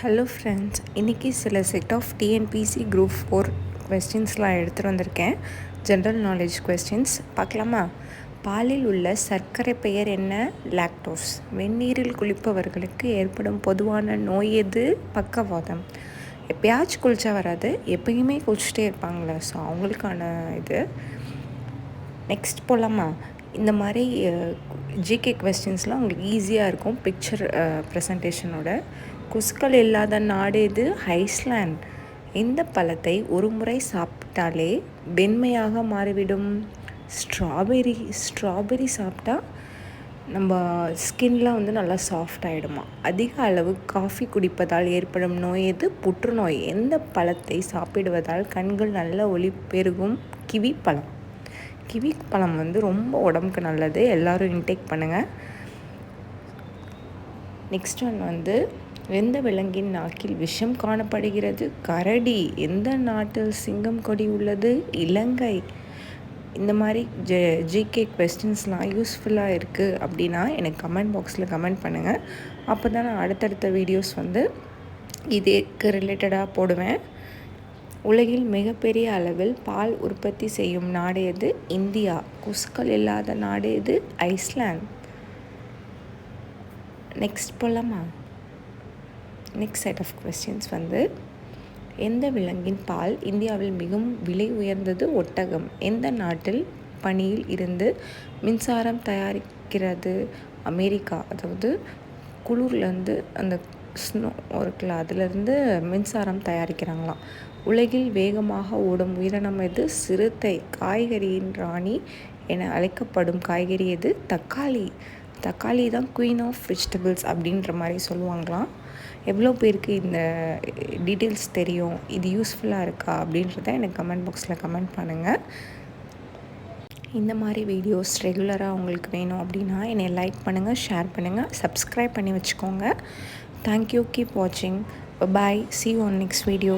Hello friends இன்றைக்கி சில set of TNPSC group four கொஸ்டின்ஸ்லாம் எடுத்துகிட்டு வந்திருக்கேன். ஜென்ரல் நாலேஜ் கொஸ்டின்ஸ் பார்க்கலாமா? பாலில் உள்ள சர்க்கரை பெயர் என்ன? லாக்டோஸ் வெந்நீரில் குளிப்பவர்களுக்கு ஏற்படும் பொதுவான நோய் எது? பக்கவாதம். எப்பயாச்சும் குளிச்சா வராது. எப்பயுமே குளிச்சுட்டே இருப்பாங்களே ஸோ அவங்களுக்கான இது. நெக்ஸ்ட் போகலாமா இந்த மாதிரி ஜிகே கொஸ்டின்ஸ்லாம் உங்களுக்கு ஈஸியாக இருக்கும். பிக்சர் ப்ரெசன்டேஷனோட கொசுக்கள் இல்லாத நாடு இது ஐஸ்லாண்ட் இந்த பழத்தை ஒரு முறை சாப்பிட்டாலே வெண்மையாக மாறிவிடும். ஸ்ட்ராபெரி ஸ்ட்ராபெரி சாப்பிட்டா நம்ம ஸ்கின்லாம் வந்து நல்லா சாஃப்ட் ஆகிடுமா அதிக அளவு காஃபி குடிப்பதால் ஏற்படும் நோய் எது? புற்றுநோய். எந்த பழத்தை சாப்பிடுவதால் கண்கள் நல்ல ஒளி பெருகும்? கிவி பழம். கிவி பழம் வந்து ரொம்ப உடம்புக்கு நல்லது. எல்லோரும் இன்டேக் பண்ணுங்கள் நெக்ஸ்ட் ஒன் வந்து வெந்த விலங்கின் நாக்கில் விஷம் காணப்படுகிறது. கரடி எந்த நாட்டில் சிங்கம் கொடி உள்ளது? இலங்கை. இந்த மாதிரி ஜெ ஜிகே கொஸ்டின்ஸ்லாம் யூஸ்ஃபுல்லாக இருக்குது அப்படின்னா எனக்கு கமெண்ட் பாக்ஸில் கமெண்ட் பண்ணுங்கள் அப்போ தான் நான் அடுத்தடுத்த வீடியோஸ் வந்து இதுக்கு ரிலேட்டடாக போடுவேன். உலகில் மிகப்பெரிய அளவில் பால் உற்பத்தி செய்யும் நாடு எது? இந்தியா. கொசுக்கள் இல்லாத நாடு எது? ஐஸ்லாந்து. நெக்ஸ்ட் போகலாமா நெக்ஸ்ட் செட் ஆஃப் கொஸ்டின்ஸ் வந்து எந்த விலங்கின் பால் இந்தியாவில் மிகவும் விலை உயர்ந்தது ஒட்டகம்? எந்த நாட்டில் பணியில் இருந்து மின்சாரம் தயாரிக்கிறது? அமெரிக்கா அதாவது குளிர்லேருந்து அந்த ஸ்னோ இருக்குல்ல அதுலேருந்து மின்சாரம் தயாரிக்கிறாங்களாம். உலகில் வேகமாக ஓடும் உயிரினம் எது? சிறுத்தை காய்கறியின் ராணி என அழைக்கப்படும் காய்கறி எது? தக்காளி. தக்காளி தான் குயின் ஆஃப் வெஜிடபிள்ஸ் அப்படின்ற மாதிரி சொல்லுவாங்களாம். எவ்வளோ பேருக்கு இந்த டீட்டெயில்ஸ் தெரியும் இது யூஸ்ஃபுல்லாக இருக்கா அப்படின்றத எனக்கு கமெண்ட் பாக்ஸில் கமெண்ட் பண்ணுங்கள் இந்த மாதிரி வீடியோஸ் ரெகுலராக உங்களுக்கு வேணும் அப்படின்னா என்னை லைக் பண்ணுங்கள் ஷேர் பண்ணுங்கள் சப்ஸ்கிரைப் பண்ணி வச்சுக்கோங்க. தேங்க்யூ கீப் வாட்சிங் bye see one next video